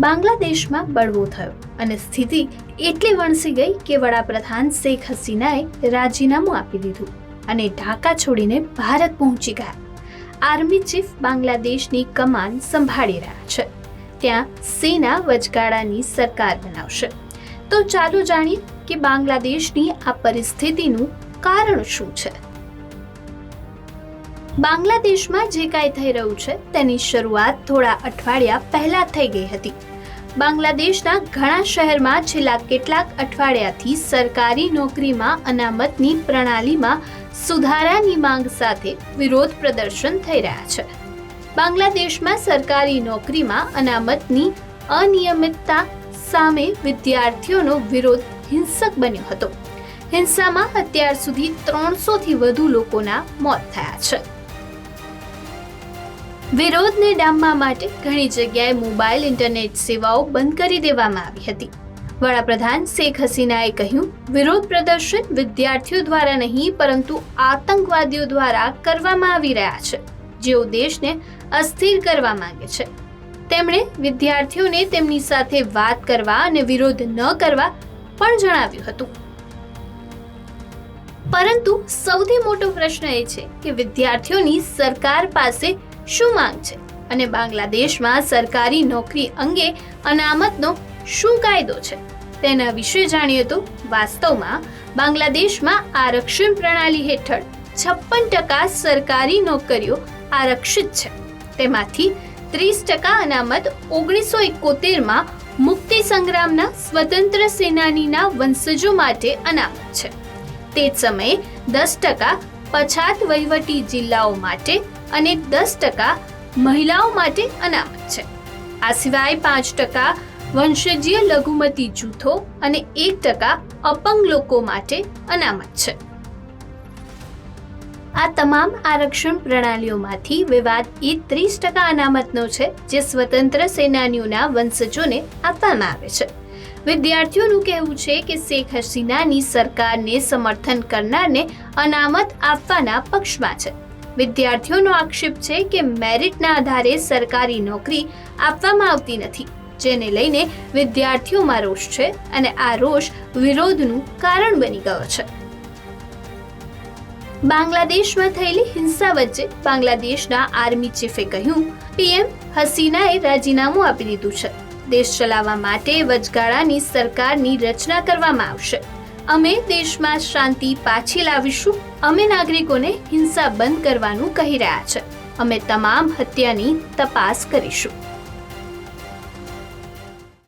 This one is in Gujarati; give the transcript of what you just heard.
બાંગ્લાદેશમાં બળવો થયો અને સ્થિતિ એટલી વણસી ગઈ કે વડાપ્રધાન શેખ હસીનાએ રાજીનામું આપી દીધું અને ઢાકા છોડીને ભારત પહોંચી ગયા. આર્મી ચીફ બાંગ્લાદેશની કમાન સંભાળી રહ્યા છે. ત્યાં સેના વચગાળાની સરકાર બનાવશે. તો ચાલો જાણીએ કે બાંગ્લાદેશની આ પરિસ્થિતિનું કારણ શું છે? બાંગ્લાદેશમાં જે કાંઈ થઈ રહ્યું છે, તેની શરૂઆત થોડા અઠવાડિયા પહેલા થઈ ગઈ હતી. બાંગ્લાદેશના ઘણા શહેરમાં છેલ્લા કેટલાક અઠવાડિયાથી સરકારી નોકરીમાં અનામતની પ્રણાલીમાં સુધારાની માંગ સાથે વિરોધ પ્રદર્શન થઈ રહ્યા છે. બાંગ્લાદેશમાં સરકારી નોકરીમાં અનામતની અનિયમિતતા સામે વિદ્યાર્થીઓનો વિરોધ હિંસક બન્યો હતો. હિંસામાં અત્યાર સુધી ત્રણસોથી વધુ લોકોના મોત થયા છે. વિરોધને ડામવા માટે ઘણી જગ્યાએ મોબાઈલ ઇન્ટરનેટ સેવાઓ બંધ કરી દેવામાં આવી હતી. વડાપ્રધાન શેખ હસીનાએ કહ્યું, વિરોધ પ્રદર્શન વિદ્યાર્થીઓ દ્વારા નહીં, પરંતુ આતંકવાદીઓ દ્વારા કરવામાં આવી રહ્યા છે, જેઓ દેશને અસ્થિર કરવા માંગે છે. તેમણે વિદ્યાર્થીઓને તેમની સાથે વાત કરવા અને વિરોધ ન કરવા પણ જણાવ્યું હતું. પરંતુ સૌથી મોટો પ્રશ્ન એ છે કે વિદ્યાર્થીઓની સરકાર પાસે શું માંગ છે? અને બાંગ્લાદેશમાં સરકારી નોકરી અંગે અનામતનો શું કાયદો છે? તેના વિશે જાણીએ તો વાસ્તવમાં બાંગ્લાદેશમાં આરક્ષણ પ્રણાલી હેઠળ છપ્પન ટકા સરકારી નોકરીઓ આરક્ષિત છે. તેમાંથી ત્રીસ ટકા અનામત ઓગણીસો એકોતેરમાં મુક્તિ સંગ્રામના સ્વતંત્ર સેનાનીના વંશજો માટે અનામત છે. તે જ સમયે દસ ટકા પછાત વહીવટી જિલ્લાઓ માટે અને દસ ટકા મહિલાઓ માટે અનામત છે. આ સિવાય પાંચ ટકા વંશજીય લઘુમતી જૂથો અને એક ટકા અપંગ લોકો માટે અનામત છે. આ તમામ આરક્ષણ પ્રણાલીઓમાંથી વિવાદ એ ત્રીસ ટકા અનામતનો છે, જે સ્વતંત્ર સેનાનીઓના વંશજોને આપવામાં આવે છે. વિદ્યાર્થીઓનું કહેવું છે કે શેખ હસીનાની સરકારને સમર્થન કરનારને અનામત આપવાના પક્ષમાં છે. વિદ્યાર્થીઓનો આક્ષેપ છે કે મેરિટના આધારે સરકારી નોકરી આપવામાં આવતી નથી, જેને લઈને વિદ્યાર્થીઓમાં રોષ છે અને આ રોષ વિરોધનું કારણ બની ગયો છે. બાંગ્લાદેશમાં થયેલી હિંસા વચ્ચે બાંગ્લાદેશના આર્મી ચીફે કહ્યું, પીએમ હસીનાએ રાજીનામું આપી દીધું છે. દેશ ચલાવવા માટે વચગાળાની સરકારની રચના કરવામાં આવશે. અમે દેશમાં શાંતિ પાછી લાવીશું અમે નાગરિકોને હિંસા બંધ કરવાનું કહી રહ્યા છે. અમે તમામ હત્યાની તપાસ કરીશું.